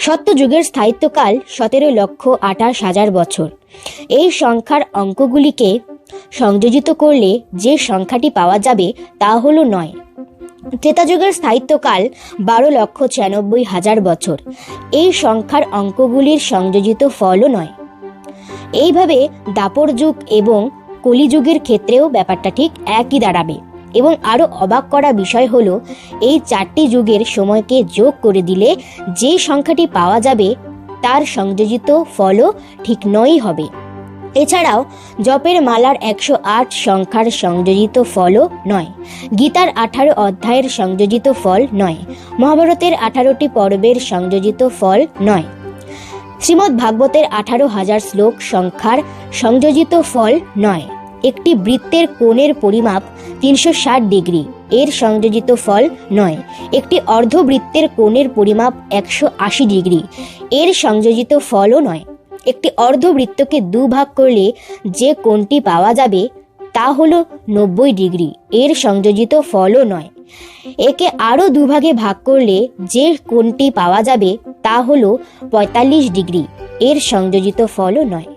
সত্যযুগের স্থায়িত্বকাল সতেরো লক্ষ আঠাশ হাজার বছর। এই সংখ্যার অঙ্কগুলিকে সংযোজিত করলে যে সংখ্যাটি পাওয়া যাবে তা হলো নয়। ত্রেতাযুগের স্থায়িত্বকাল বারো লক্ষ ছিয়ানব্বই হাজার বছর। এই সংখ্যার অঙ্কগুলির সংযোজিত ফলও নয়। এইভাবে দাপর যুগ এবং কলিযুগের ক্ষেত্রেও ব্যাপারটা ঠিক একই দাঁড়াবে। এবং আরও অবাক করা বিষয় হলো, এই চারটি যুগের সময়কে যোগ করে দিলে যে সংখ্যাটি পাওয়া যাবে, তার সংযোজিত ফলও ঠিক নয়ই হবে। এছাড়াও, জপের মালার একশো আট সংখ্যার সংযোজিত ফলও নয়, গীতার আঠারো অধ্যায়ের সংযোজিত ফল নয়, মহাভারতের আঠারোটি পর্বের সংযোজিত ফল নয়। শ্রীমদ্ ভাগবতের আঠারো হাজার শ্লোক সংখ্যার সংযোজিত ফল নয়। একটি বৃত্তের কোণের পরিমাপ তিনশো ষাট ডিগ্রি। এর সংযোজিত ফল নয়। একটি অর্ধবৃত্তের কোণের পরিমাপ একশো আশি ডিগ্রি। এর সংযোজিত ফলও নয়। একটি অর্ধবৃত্তকে দুভাগ করলে যে কোণটি পাওয়া যাবে, তা হলো নব্বই ডিগ্রি। এর সংযোজিত ফলও নয়। একে আরও দুভাগে ভাগ করলে যে কোণটি পাওয়া যাবে, তা হলো পঁয়তাল্লিশ ডিগ্রি। এর সংযোজিত ফলও নয়।